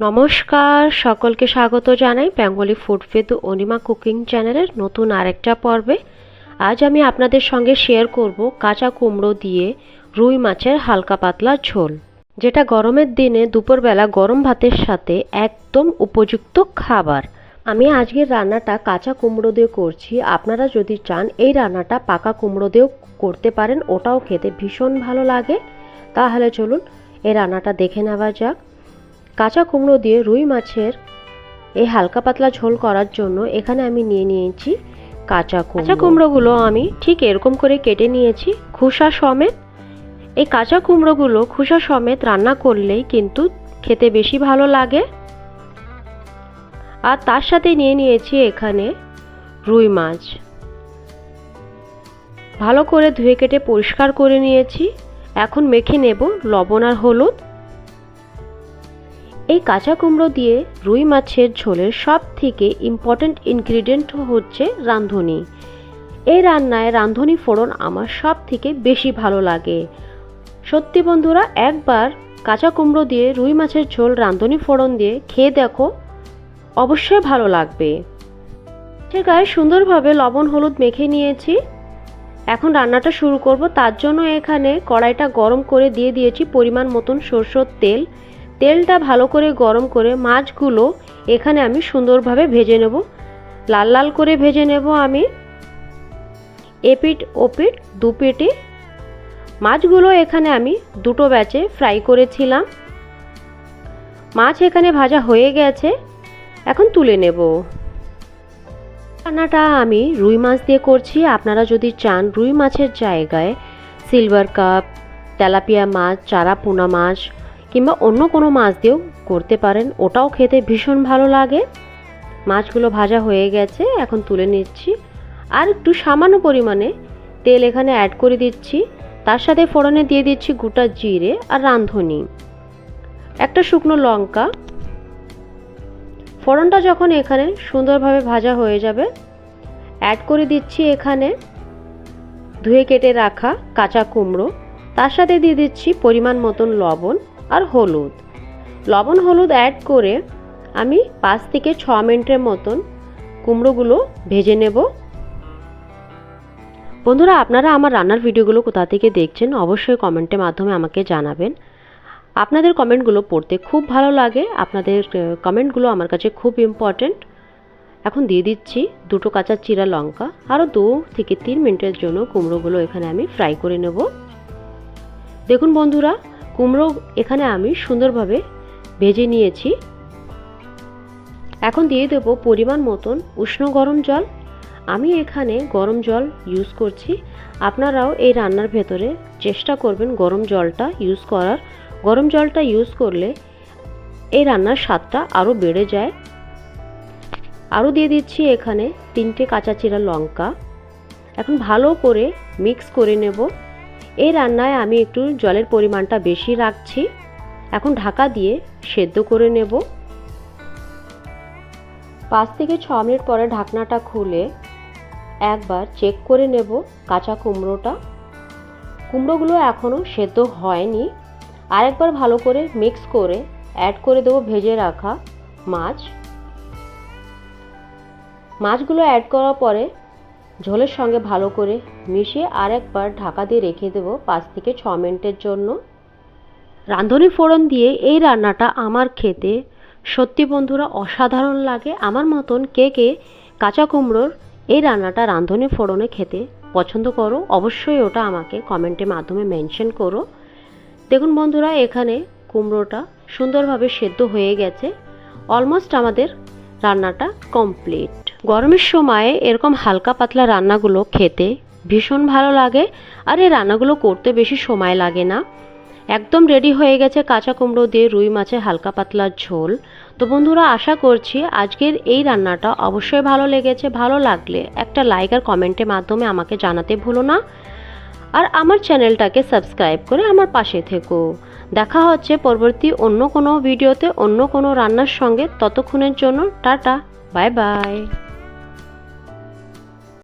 নমস্কার, সকলকে স্বাগত জানাই Bengali food with Anima cooking চ্যানেলের নতুন আরেকটা পর্বে। আজ আমি আপনাদের সঙ্গে শেয়ার করব কাঁচা কুমড়ো দিয়ে রুই মাছের হালকা পাতলা ঝোল, যেটা গরমের দিনে দুপুরবেলা গরম ভাতের সাথে একদম উপযুক্ত খাবার। আমি আজকের রান্নাটা কাঁচা কুমড়ো দিয়ে করছি। আপনারা যদি চান এই রান্নাটা পাকা কুমড়ো দিয়েও করতে পারেন, ওটাও খেতে ভীষণ ভালো লাগে। তাহলে চলুন এই রান্নাটা দেখে নেওয়া যাক। কাঁচা কুমড়ো দিয়ে রুই মাছের এই হালকা পাতলা ঝোল করার জন্য এখানে আমি নিয়ে নিয়েছি কাঁচা কাঁচা কুমড়োগুলো আমি ঠিক এরকম করে কেটে নিয়েছি, খোসা সমেত। এই কাঁচা কুমড়োগুলো খোসা সমেত রান্না করলেই কিন্তু খেতে বেশি ভালো লাগে। আর তার সাথে নিয়ে নিয়েছি এখানে রুই মাছ। ভালো করে ধুয়ে কেটে পরিষ্কার করে নিয়েছি। এখন মেখে নেব লবণ আর হলুদ। এই কাঁচা কুমড়ো দিয়ে রুই মাছের ঝোলের সব থেকে ইম্পর্ট্যান্ট ইনগ্রিডিয়েন্ট হচ্ছে রাঁধুনি। এই রান্নায় রাঁধুনি ফোড়ন আমার সব থেকে বেশি ভালো লাগে। সত্যি বন্ধুরা, একবার কাঁচা কুমড়ো দিয়ে রুই মাছের ঝোল রাঁধুনি ফোড়ন দিয়ে খেয়ে দেখো, অবশ্যই ভালো লাগবে। সে গায়ে সুন্দরভাবে লবণ হলুদ মেখে নিয়েছি। এখন রান্নাটা শুরু করব। তার জন্য এখানে কড়াইটা গরম করে দিয়ে দিয়েছি পরিমাণ মতন সরষের তেল। তেলটা ভালো করে গরম করে মাছগুলো এখানে আমি সুন্দরভাবে ভেজে নেব। লাল লাল করে ভেজে নেব আমি। এপিট ওপিট দু পেটে। মাছগুলো এখানে আমি দুটো ব্যাচে ফ্রাই করেছিলাম। মাছ এখানে ভাজা হয়ে গেছে। এখন তুলে নেব। রান্নাটা আমি রুই মাছ দিয়ে করছি। আপনারা যদি চান রুই মাছের জায়গায় সিলভার কাপ, তেলাপিয়া মাছ, চারা পোনা মাছ কিংবা অন্য কোনো মাছ দিয়েও করতে পারেন। ওটাও খেতে ভীষণ ভালো লাগে। মাছগুলো ভাজা হয়ে গেছে, এখন তুলে নিচ্ছি। আর একটু সামান্য পরিমাণে তেল এখানে অ্যাড করে দিচ্ছি। তার সাথে ফোড়নে দিয়ে দিচ্ছি গোটা জিরে আর রাঁধুনি। একটা শুকনো লঙ্কা। ফোড়নটা যখন এখানে সুন্দরভাবে ভাজা হয়ে যাবে অ্যাড করে দিচ্ছি এখানে ধুয়ে কেটে রাখা কাঁচা কুমড়ো। তার সাথে দিয়ে দিচ্ছি পরিমাণ মতন লবণ। আর হলুদ। লবণ হলুদ অ্যাড করে আমি পাঁচ থেকে ছ মিনিটের মতন কুমড়োগুলো ভেজে নেব। বন্ধুরা, আপনারা আমার রান্নার ভিডিওগুলো কোথা থেকে দেখছেন অবশ্যই কমেন্টের মাধ্যমে আমাকে জানাবেন। আপনাদের কমেন্টগুলো পড়তে খুব ভালো লাগে। আপনাদের কমেন্টগুলো আমার কাছে খুব ইম্পর্ট্যান্ট এখন দিয়ে দিচ্ছি দুটো কাঁচা চিরা লঙ্কা। আরও দু থেকে তিন মিনিটের জন্য কুমড়োগুলো এখানে আমি ফ্রাই করে নেব। দেখুন বন্ধুরা কুমড়ো এখানে আমি সুন্দরভাবে ভেজে নিয়েছি। এখন দিয়ে দেবো পরিমাণ মতন উষ্ণ গরম জল। আমি এখানে গরম জল ইউজ করছি। আপনারাও এই রান্নার ভেতরে চেষ্টা করবেন গরম জলটা ইউজ করার। গরম জলটা ইউজ করলে এই রান্নার স্বাদটা আরও বেড়ে যায়। আরও দিয়ে দিচ্ছি এখানে তিনটে কাঁচা চিরা লঙ্কা। এখন ভালো করে মিক্স করে নেব। এই রান্নায় আমি একটু জলের পরিমাণটা বেশি রাখছি। এখন ঢাকা দিয়ে সেদ্ধ করে নেব। পাঁচ থেকে ছ মিনিট পরে ঢাকনাটা খুলে একবার চেক করে নেব কাঁচা কুমড়োটা। কুমড়োগুলো এখনও সেদ্ধ হয়নি। আরেকবার ভালো করে মিক্স করে অ্যাড করে দেবো ভেজে রাখা মাছ। মাছগুলো অ্যাড করার পরে ঝোলের সঙ্গে ভালো করে মিশিয়ে আরেকবার ঢাকা দিয়ে রেখে দেবো পাঁচ থেকে ছ মিনিটের জন্য। রাঁধুনি ফোড়ন দিয়ে এই রান্নাটা আমার খেতে সত্যি বন্ধুরা অসাধারণ লাগে। আমার মতন কে কে কাঁচা কুমড়োর এই রান্নাটা রাঁধুনি ফোড়নে খেতে পছন্দ করো, অবশ্যই ওটা আমাকে কমেন্টের মাধ্যমে মেনশন করো। দেখুন বন্ধুরা, এখানে কুমড়োটা সুন্দরভাবে সেদ্ধ হয়ে গেছে। অলমোস্ট আমাদের রান্নাটা কমপ্লিট গরমের সময়ে এরকম হালকা পাতলা রান্নাগুলো খেতে ভীষণ ভালো লাগে, আর এই রান্নাগুলো করতে বেশি সময় লাগে না। একদম রেডি হয়ে গেছে কাঁচা কুমড়ো দিয়ে রুই মাছের হালকা পাতলা ঝোল। তো বন্ধুরা, আশা করছি আজকের এই রান্নাটা অবশ্যই ভালো লেগেছে, ভালো লাগলে একটা লাইক আর কমেন্টের মাধ্যমে আমাকে জানাতে ভুলো না। আর আমার চ্যানেলটাকে সাবস্ক্রাইব করে আমার পাশে থেকো। দেখা হচ্ছে পরবর্তী অন্য কোনো ভিডিওতে অন্য কোনো রান্নার সঙ্গে। ততক্ষণের জন্য টাটা বাই বাই